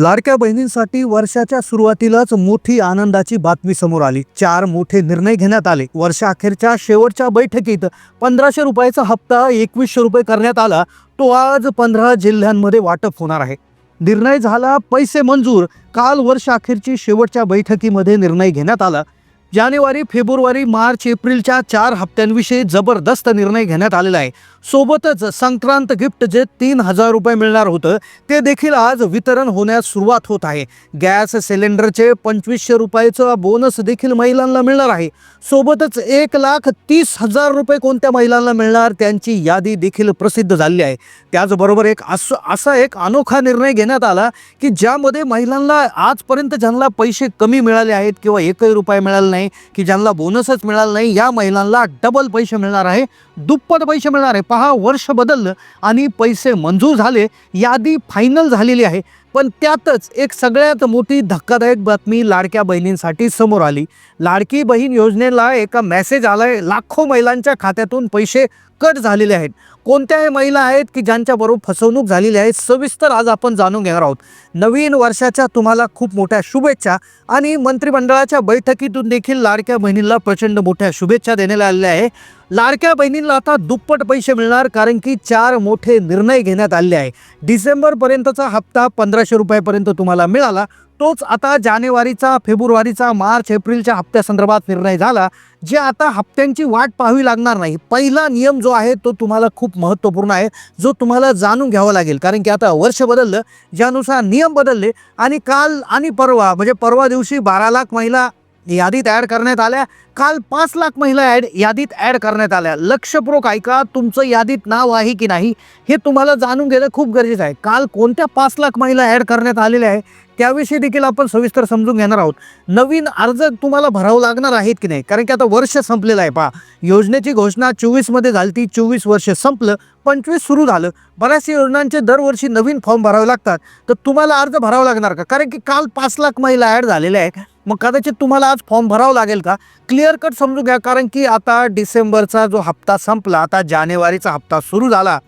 लाडक्या बहिणींसाठी वर्षाच्या सुरुवातीलाच मोठी आनंदाची बातमी समोर आली. चार मोठे निर्णय घेण्यात आले. वर्षाअखेरच्या शेवटच्या बैठकीत पंधराशे रुपयाचा हप्ता एकवीसशे रुपये करण्यात आला. तो आज पंधरा जिल्ह्यांमध्ये वाटप होणार आहे. निर्णय झाला पैसे मंजूर. काल वर्षाअखेरची शेवटच्या बैठकीमध्ये निर्णय घेण्यात आला. जानेवारी फेब्रुवारी मार्च एप्रिलच्या चार हप्त्यांविषयी जबरदस्त निर्णय घेण्यात आलेला आहे. सोबतच संक्रांत गिफ्ट जे तीन हजार रुपये मिळणार होतं ते देखील आज वितरण होण्यास सुरुवात होत आहे. गॅस सिलेंडरचे पंचवीसशे रुपयाचं बोनस देखील महिलांना मिळणार आहे. सोबतच एक लाख तीस हजार रुपये कोणत्या महिलांना मिळणार त्यांची यादी देखील प्रसिद्ध झाली आहे. त्याचबरोबर एक असं असा एक अनोखा निर्णय घेण्यात आला की ज्यामध्ये महिलांना आजपर्यंत ज्यांना पैसे कमी मिळाले आहेत किंवा एकही रुपये मिळाला नाही की ज्यांना बोनसच मिळाला नाही या महिलांना डबल पैसे मिळणार आहे. दुप्पट पैसे मिळणार आहे. पहा वर्ष बदललं आणि पैसे मंजूर झाले. यादी फायनल झालेली आहे. पण त्यातच एक सगळ्यात मोठी धक्कादायक बातमी लाडक्या बहिणींसाठी समोर आली. लाडकी बहीण योजनेला एका मेसेज आलाय लाखो महिलांच्या खात्यातून पैसे कट झालेले आहेत. कोणत्याही महिला आहेत की ज्यांच्याबरोबर फसवणूक झालेली आहे सविस्तर आज आपण जाणून घेणार आहोत. नवीन वर्षाच्या तुम्हाला खूप मोठ्या शुभेच्छा आणि मंत्रिमंडळाच्या बैठकीतून देखील लाडक्या बहिणींना प्रचंड मोठ्या शुभेच्छा देण्यात आलेल्या आहे. लाडक्या बहिणींना आता दुप्पट पैसे मिळणार कारण की चार मोठे निर्णय घेण्यात आले आहे. डिसेंबरपर्यंतचा हप्ता पंधराशे रुपयापर्यंत तुम्हाला मिळाला. तोच आता जानेवारीचा फेब्रुवारीचा मार्च एप्रिलच्या हप्त्यासंदर्भात निर्णय झाला. जे आता हप्त्यांची वाट पाहावी लागणार नाही. पहिला नियम जो आहे तो तुम्हाला खूप महत्त्वपूर्ण आहे. जो तुम्हाला जाणून घ्यावा लागेल. कारण की आता वर्ष बदललं. ज्यानुसार नियम बदलले आणि काल आणि परवा म्हणजे परवा दिवशी बारा लाख महिला यादीत ॲड करण्यात आल्या. काल पाच लाख महिला ॲड यादीत ॲड करण्यात आल्या. लक्षपूर्वक ऐका तुमचं यादीत नाव आहे की नाही हे तुम्हाला जाणून घेणं खूप गरजेचं आहे. काल कोणत्या पाच लाख महिला ॲड करण्यात आलेल्या आहे त्याविषयी देखील आपण सविस्तर समजून घेणार आहोत. नवीन अर्ज तुम्हाला भरावं लागणार आहेत की नाही? कारण की आता वर्ष संपलेलं आहे पहा. योजनेची घोषणा चोवीसमध्ये झाली ती चोवीस वर्ष संपलं. पंचवीस सुरू झालं. बऱ्याचशा योजनांचे दरवर्षी नवीन फॉर्म भरावे लागतात. तर तुम्हाला अर्ज भरावा लागणार का? कारण की काल पाच लाख महिला ॲड झालेल्या आहेत. मग कदाचित तुम्हाला आज फॉर्म भरावा लागेल का? क्लिअर कट समजून घ्या कारण की आता डिसेंबरचा जो हप्ता संपला आता जानेवारीचा हप्ता सुरू झाला.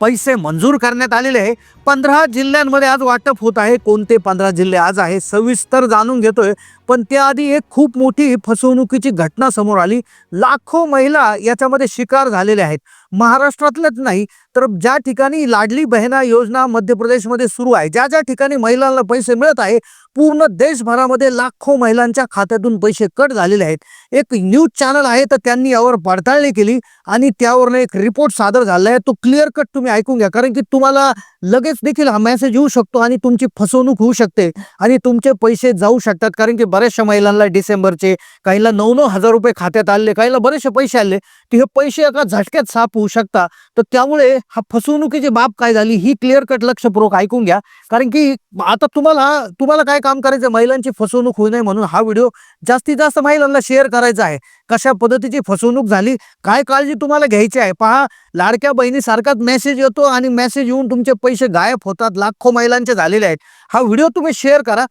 पैसे मंजूर करण्यात आलेले आहे. पंधरा जिल्ह्यांमध्ये आज वाटप होत आहे. कोणते पंधरा जिल्हे आज आहे सविस्तर जाणून घेतोय. पण त्याआधी एक खूप मोठी फसवणुकीची घटना समोर आली. लाखो महिला याच्यामध्ये शिकार झालेल्या आहेत. महाराष्ट्रातलंच नाही तर ज्या ठिकाणी लाडली बहिणा योजना मध्य प्रदेशमध्ये सुरू आहे ज्या ज्या ठिकाणी महिलांना पैसे मिळत आहे पूर्ण देशभरामध्ये लाखो महिलांच्या खात्यातून पैसे कट झालेले आहेत. एक न्यूज चॅनल आहे तर त्यांनी यावर पडताळणी केली आणि त्यावरनं एक रिपोर्ट सादर झाला आहे. तो क्लिअर कट तुम्ही ऐकून घ्या कारण की तुम्हाला लगेच देखील हा मेसेज येऊ शकतो आणि तुमची फसवणूक होऊ शकते आणि तुमचे पैसे जाऊ शकतात. कारण की बऱ्याचशा महिलांना डिसेंबरचे काहीला नऊ नऊ हजार रुपये खात्यात आले काहीला बरेचसे पैसे आले. की हे पैसे एका झटक्यात साप होऊ शकता. तर त्यामुळे हा फसवणुकीची बाब काय झाली ही क्लिअर कट लक्षपूर्वक ऐकून घ्या. कारण की आता तुम्हाला तुम्हाला काय काम करायचं आहे? महिलांची फसवणूक होऊ नये म्हणून हा व्हिडिओ जास्तीत जास्त महिलांना शेअर करायचा आहे. कशा पद्धतीची फसवणूक झाली? काय काळजी तुम्हाला घ्यायची आहे? पहा लाडक्या बहिणीसारखाच मेसेज येतो आणि मेसेज येऊन तुमचे पैसे गायब होतात. लाखो महिलांचे झालेले आहेत. हा व्हिडिओ तुम्ही शेअर करा.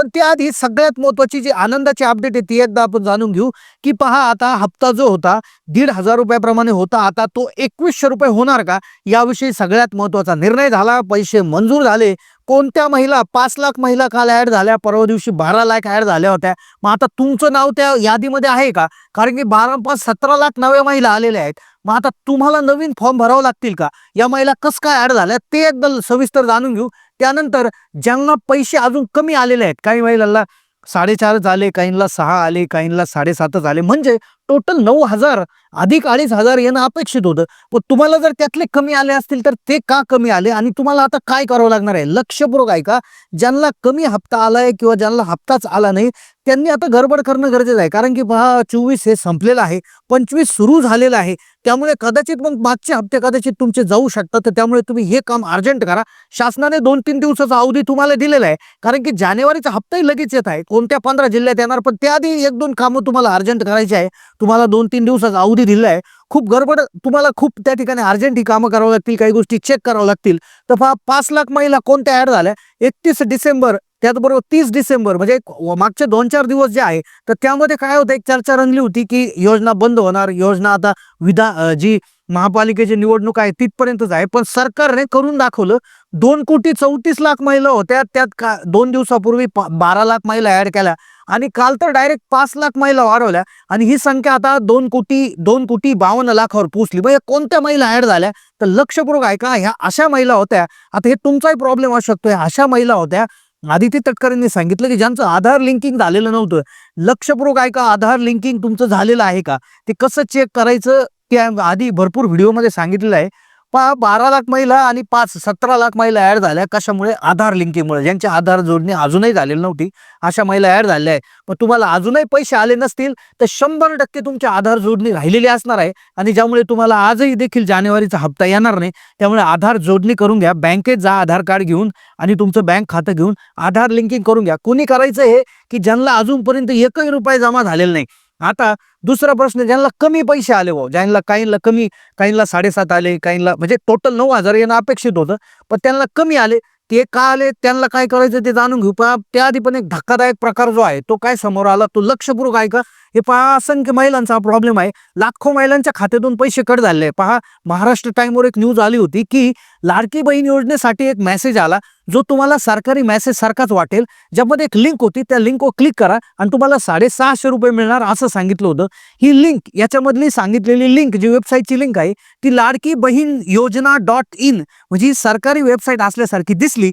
पण त्याआधी सगळ्यात महत्त्वाची जी आनंदाची अपडेट आहे ती एकदा आपण जाणून घेऊ की पहा आता हप्ता जो होता दीड हजार रुपयाप्रमाणे होता. आता तो एकवीसशे रुपये होणार का? याविषयी सगळ्यात महत्त्वाचा निर्णय झाला. पैसे मंजूर झाले. कोणत्या महिला पाच लाख महिला काल ॲड झाल्या? परवा दिवशी बारा लाख ॲड झाल्या होत्या. मग आता तुमचं नाव त्या यादीमध्ये आहे का? कारण की बारा पाच सतरा लाख नव्या महिला आलेल्या आहेत. मग आता तुम्हाला नवीन फॉर्म भरावं लागतील का? या महिला कसं काय ॲड झाल्या? ते एकदा सविस्तर जाणून घेऊ. त्यानंतर ज्यांना पैसे अजून कमी आलेले आहेत काही महिलांना साडेचारच आले काहींना सहा आले काहींना साडेसातच आले. म्हणजे टोटल नऊ हजार अधिक अडीच हजार येणं अपेक्षित होतं. पण तुम्हाला जर त्यातले कमी आले असतील तर ते का कमी आले? आणि तुम्हाला आता काय करावं लागणार आहे? लक्षपूर्वक ऐका. ज्यांना कमी हप्ता आलाय किंवा ज्यांना हप्ताच आला नाही त्यांनी आता गडबड करणं गरजेचं आहे. कारण की पहा चोवीस हे संपलेलं आहे. पंचवीस सुरू झालेलं आहे. त्यामुळे कदाचित मग मागचे हप्ते कदाचित तुमचे जाऊ शकतात. तर त्यामुळे तुम्ही हे काम अर्जंट करा. शासनाने दोन तीन दिवसाचा अवधी तुम्हाला दिलेला आहे. कारण की जानेवारीचा हप्ताही लगेच येत आहे. कोणत्या पंधरा जिल्ह्यात येणार पण त्याआधी एक दोन कामं तुम्हाला अर्जंट करायची आहे. तुम्हाला दोन तीन दिवसाचा अवधी दिला आहे खूप गडबड तुम्हाला खूप त्या ठिकाणी अर्जंट ही कामं करावं लागतील काही गोष्टी चेक करावं लागतील. तर पहा पाच लाख महिला कोणत्या ॲड झाल्या? एकतीस डिसेंबर त्याचबरोबर तीस डिसेंबर म्हणजे एक मागचे दोन चार दिवस जे आहे तर त्यामध्ये काय होतं एक चर्चा रंगली होती की योजना बंद होणार योजना आता विधा जी महापालिकेची निवडणूक आहे तिथपर्यंतच आहे. पण सरकारने करून दाखवलं दोन कोटी चौतीस लाख महिला होत्या त्यात का दोन दिवसापूर्वी बारा लाख महिला ऍड केल्या. आणि काल तर डायरेक्ट पाच लाख महिला वाढवल्या. आणि ही संख्या आता दोन कोटी दोन कोटी बावन्न लाखावर पोहोचली. म्हणजे कोणत्या महिला ऍड झाल्या? तर लक्षपूर्वक ऐका ह्या अशा महिला होत्या. आता हे तुमचाही प्रॉब्लेम असू शकतो. ह्या अशा महिला होत्या. आदिती तटकरेंनी सांगितलं की ज्यांचं आधार लिंकिंग झालेलं नव्हतं. लक्षपूर्वक ऐका आधार लिंकिंग तुमचं झालेलं आहे का? ते कसं चेक करायचं? ते आधी भरपूर व्हिडिओमध्ये सांगितलेलं आहे. पा बारा लाख महिला आणि पाच सतरा लाख महिला ऍड झाल्या. कशामुळे? आधार लिंकिंगमुळे ज्यांची आधार जोडणी अजूनही झालेली नव्हती. अशा महिला ऍड झाल्या आहे पण तुम्हाला अजूनही पैसे आले नसतील तर शंभर टक्के तुमची आधार जोडणी राहिलेली असणार आहे आणि ज्यामुळे तुम्हाला आजही देखील जानेवारीचा हप्ता येणार नाही. त्यामुळे आधार जोडणी करून घ्या. बँकेत जा आधार कार्ड घेऊन आणि तुमचं बँक खातं घेऊन आधार लिंकिंग करून घ्या. कोणी करायचं हे? की ज्यांना अजूनपर्यंत एकही रुपये जमा झालेला नाही. आता दुसरा प्रश्न ज्यांना कमी पैसे आले हो ज्यांना काहींना कमी काहींना साडेसात आले काहींना म्हणजे टोटल नऊ हजार येणं अपेक्षित होतं पण त्यांना कमी आले ते का आले त्यांना काय करायचं ते जाणून घेऊ. पण त्याआधी पण एक धक्कादायक प्रकार जो आहे तो काय समोर आला तो लक्षपूर्वक ऐका. हे पहा असंख्य महिलांचा प्रॉब्लेम आहे. लाखो महिलांच्या खात्यातून पैसे कट झाले. आहे. पहा महाराष्ट्र टाइमवर एक न्यूज आली होती की लाडकी बहीण योजनेसाठी एक मेसेज आला जो तुम्हाला सरकारी मेसेज सारखाच वाटेल. ज्यामध्ये एक लिंक होती त्या लिंकवर क्लिक करा आणि तुम्हाला साडेसहाशे रुपये मिळणार असं सांगितलं होतं. ही लिंक याच्यामधली सांगितलेली लिंक जी वेबसाईटची लिंक आहे ती लाडकी बहीण योजना डॉट इन म्हणजे सरकारी वेबसाईट असल्यासारखी दिसली.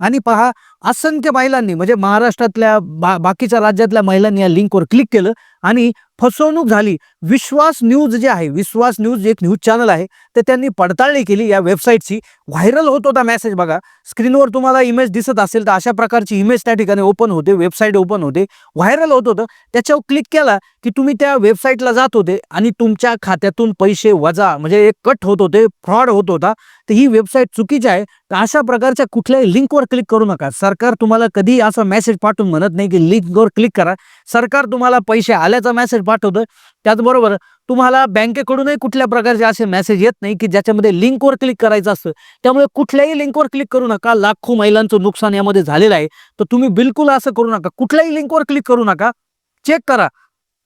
आणि पहा असंख्य महिलांनी म्हणजे महाराष्ट्रातल्या बा बाकीच्या राज्यातल्या महिलांनी या लिंकवर क्लिक केलं आणि फसवणूक झाली. विश्वास न्यूज जे आहे विश्वास न्यूज एक न्यूज चॅनल आहे तर त्यांनी पडताळणी केली. या वेबसाईटची व्हायरल होत होता मेसेज बघा. स्क्रीनवर तुम्हाला इमेज दिसत असेल तर अशा प्रकारची इमेज त्या ठिकाणी ओपन होते वेबसाईट ओपन होते. व्हायरल होत होतं. त्याच्यावर क्लिक केला की तुम्ही त्या वेबसाईटला जात होते आणि तुमच्या खात्यातून पैसे वजा म्हणजे एक कट होत होते फ्रॉड होत होता. तर ही वेबसाईट चुकीची आहे. तर अशा प्रकारच्या कुठल्याही लिंकवर क्लिक करू नका. सरकार तुम्हाला कधी असा मेसेज पाठवून म्हणत नाही की लिंकवर क्लिक करा. सरकार तुम्हाला पैसे आल्याचा मेसेज पाठवतं. त्याचबरोबर तुम्हाला बँकेकडूनही कुठल्या प्रकारचे असे मेसेज येत नाही की ज्याच्यामध्ये लिंकवर क्लिक करायचं असतं. त्यामुळे कुठल्याही लिंकवर क्लिक करू नका. लाखो महिलांचं नुकसान यामध्ये झालेलं आहे. तर तुम्ही बिलकुल असं करू नका. कुठल्याही लिंकवर क्लिक करू नका. चेक करा.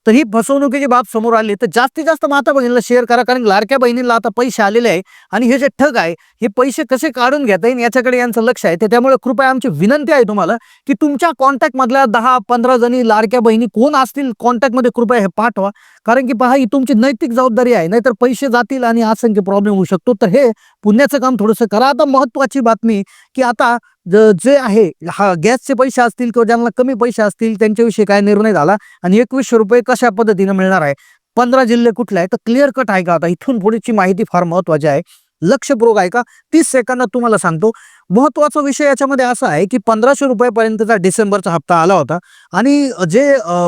तर ही फसवणुकीची बाब समोर आली. तर जास्तीत जास्त माता बहिणीला शेअर करा कारण लाडक्या बहिणीला आता पैसे आलेले आहे आणि हे जे ठग आहे हे पैसे कसे काढून घेता येईल याच्याकडे यांचं लक्ष आहे. त्यामुळे कृपया आमची विनंती आहे तुम्हाला की तुमच्या कॉन्टॅक्टमधल्या दहा पंधरा जणी लाडक्या बहिणी कोण असतील कॉन्टॅक्टमध्ये कृपया हे पाठवा. कारण की पहा ही तुमची नैतिक जबाबदारी आहे. नाहीतर पैसे जातील आणि असंख्य प्रॉब्लेम होऊ शकतो. तर हे पुण्याचं काम थोडंसं करा. आता महत्वाची बातमी की आता ज- जे आहे हा गॅसचे पैसे असतील किंवा ज्यांना कमी पैसे असतील त्यांच्याविषयी काय निर्णय झाला आणि एकवीसशे रुपये कशा पद्धतीने मिळणार आहे? पंधरा जिल्हे कुठले आहे तर क्लिअर कट आहे का? आता इथून पुढची माहिती फार महत्वाची आहे. लक्षपूर्वक आहे का तीस सेकंदात तुम्हाला सांगतो. महत्त्वाचा विषय याच्यामध्ये असा आहे की पंधराशे रुपयापर्यंतचा डिसेंबरचा हप्ता आला होता. आणि जे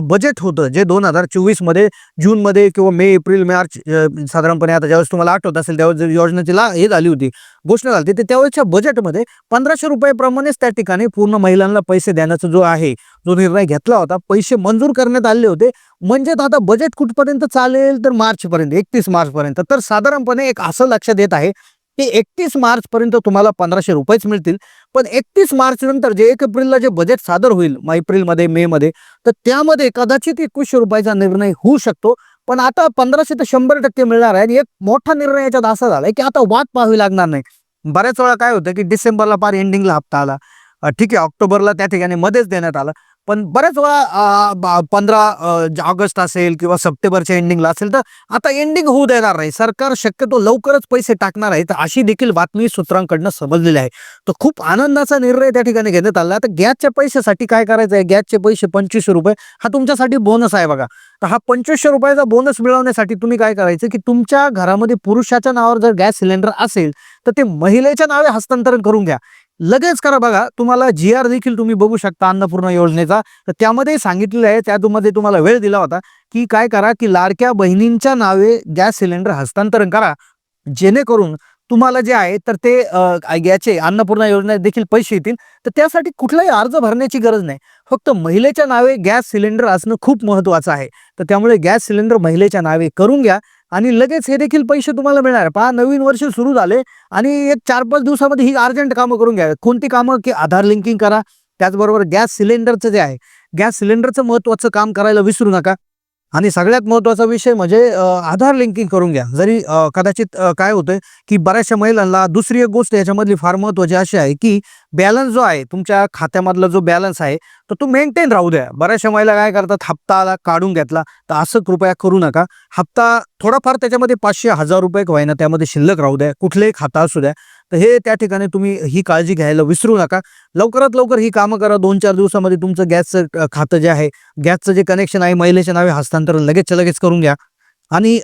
बजेट होतं जे दोन हजार चोवीसमध्ये जूनमध्ये किंवा मे एप्रिल मार्च साधारणपणे आता ज्यावेळेस तुम्हाला आठवत असेल त्यावेळेस योजनेची ला हे झाली होती घोषणा झाली होती, त्यावेळेसच्या त्यावेळेच्या बजेटमध्ये पंधराशे रुपयाप्रमाणेच त्या ठिकाणी पूर्ण महिलांना पैसे देण्याचा जो आहे जो निर्णय घेतला होता पैसे मंजूर करण्यात आले होते. म्हणजेच आता बजेट कुठपर्यंत चालेल तर मार्चपर्यंत एकतीस मार्चपर्यंत. तर साधारणपणे एक असं लक्षात येत आहे की एकतीस मार्चपर्यंत तुम्हाला पंधराशे रुपयेच मिळतील. पण एकतीस मार्च नंतर जे एक एप्रिलला जे बजेट सादर होईल मग एप्रिलमध्ये मे मध्ये तर त्यामध्ये कदाचित एकवीसशे रुपयाचा निर्णय होऊ शकतो. पण आता पंधराशे तर शंभर टक्के मिळणार आहे. आणि एक मोठा निर्णय याच्यात असा झालाय की आता वाट पाहावी लागणार नाही. बऱ्याच वेळा काय होतं की डिसेंबरला पार एंडिंगला हप्ता आला. ठीक आहे ऑक्टोबरला त्या ठिकाणी मध्येच देण्यात आलं. पण बऱ्याच वेळा पंधरा ऑगस्ट असेल किंवा सप्टेंबरच्या एंडिंगला असेल तर आता एंडिंग होऊ देणार नाही. सरकार शक्यतो लवकरच पैसे टाकणार आहे. तर अशी देखील बातमी सूत्रांकडनं समजलेली आहे. तर खूप आनंदाचा निर्णय त्या ठिकाणी घेण्यात आला. तर गॅसच्या पैशासाठी काय करायचं आहे गॅसचे पैसे पंचवीसशे रुपये. हा तुमच्यासाठी बोनस आहे बघा. तर हा पंचवीसशे रुपयाचा बोनस मिळवण्यासाठी तुम्ही काय करायचं? की तुमच्या घरामध्ये पुरुषाच्या नावावर जर गॅस सिलेंडर असेल तर ते महिलेच्या नावे हस्तांतरण करून घ्या. लगेच करा बघा. तुम्हाला जी आर देखील तुम्ही बघू शकता अन्नपूर्णा योजनेचा. तर त्यामध्ये सांगितलेलं आहे त्यामध्ये तुम्हाला वेळ दिला होता की काय करा की लाडक्या बहिणींच्या नावे गॅस सिलेंडर हस्तांतरण करा. जेणेकरून तुम्हाला जे आहे तर ते याचे अन्नपूर्णा योजनेत देखील पैसे येतील. तर त्यासाठी कुठलाही अर्ज भरण्याची गरज नाही. फक्त महिलेच्या नावे गॅस सिलेंडर असणं खूप महत्वाचं आहे. तर त्यामुळे गॅस सिलेंडर महिलेच्या नावे करून घ्या. आणि लगेच हे देखील पैसे तुम्हाला मिळणार. पहा नवीन वर्ष सुरू झाले आणि एक चार पाच दिवसामध्ये ही अर्जंट कामं करून घ्या कोणती कामं? की आधार लिंकिंग करा. त्याचबरोबर गॅस सिलेंडरचं जे आहे गॅस सिलेंडरचं महत्त्वाचं काम करायला विसरू नका. आणि सगळ्यात महत्त्वाचा विषय म्हणजे आधार लिंकिंग करून घ्या. जरी कदाचित काय होतंय की बऱ्याचशा महिलांना दुसरी एक गोष्ट याच्यामधली फार महत्त्वाची अशी आहे की बॅलन्स जो आहे तुमच्या खात्यामधला जो बॅलन्स आहे तर तो मेंटेन राहू द्या. बऱ्याचशा महिला काय करतात हप्ता आला काढून घेतला तर असं कृपया करू नका. हप्ता थोडाफार त्याच्यामध्ये पाचशे हजार रुपये व्हायना त्यामध्ये शिल्लक राहू द्या. कुठलेही खाता असू द्या. तर हे त्या ठिकाणी तुम्ही ही काळजी घ्यायला विसरू नका. लवकरात लवकर ही कामं करा. दोन चार दिवसामध्ये तुमचं गॅसचं खातं जे आहे गॅसचं जे कनेक्शन आहे महिलेच्या नावे हस्तांतरण लगेचच्या लगेच करून घ्या. आणि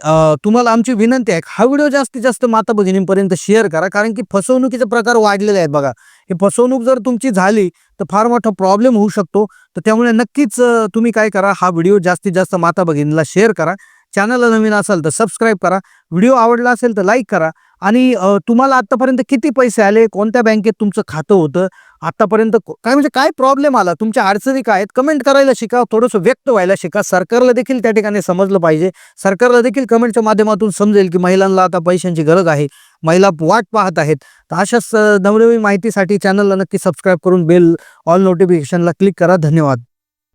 तुम्हाला आमची विनंती आहे हा व्हिडिओ जास्तीत जास्त माता भगिनींपर्यंत शेअर करा. कारण की फसवणुकीचे प्रकार वाढलेले आहेत बघा. हे फसवणूक जर तुमची झाली तर फार मोठा प्रॉब्लेम होऊ शकतो. तर त्यामुळे नक्कीच तुम्ही काय करा हा व्हिडिओ जास्तीत जास्त माता भगिनीला शेअर करा. चॅनलला नवीन असाल तर सबस्क्राईब करा. व्हिडिओ आवडला असेल तर लाईक करा. आणि तुम्हाला आत्तापर्यंत किती पैसे आले कोणत्या बँकेत तुमचं खातं होतं आत्तापर्यंत काय म्हणजे काय प्रॉब्लेम आला? तुमच्या अडचणी काय आहेत? कमेंट करायला शिका थोडंसं व्यक्त व्हायला शिका. सरकारला देखील त्या ठिकाणी समजलं पाहिजे. सरकारला देखील कमेंटच्या माध्यमातून समजेल की महिलांना आता पैशांची गरज आहे. महिला वाट पाहत आहेत. तर अशाच नवनवीन माहितीसाठी चॅनलला नक्की सबस्क्राईब करून बेल ऑल नोटिफिकेशनला क्लिक करा. धन्यवाद.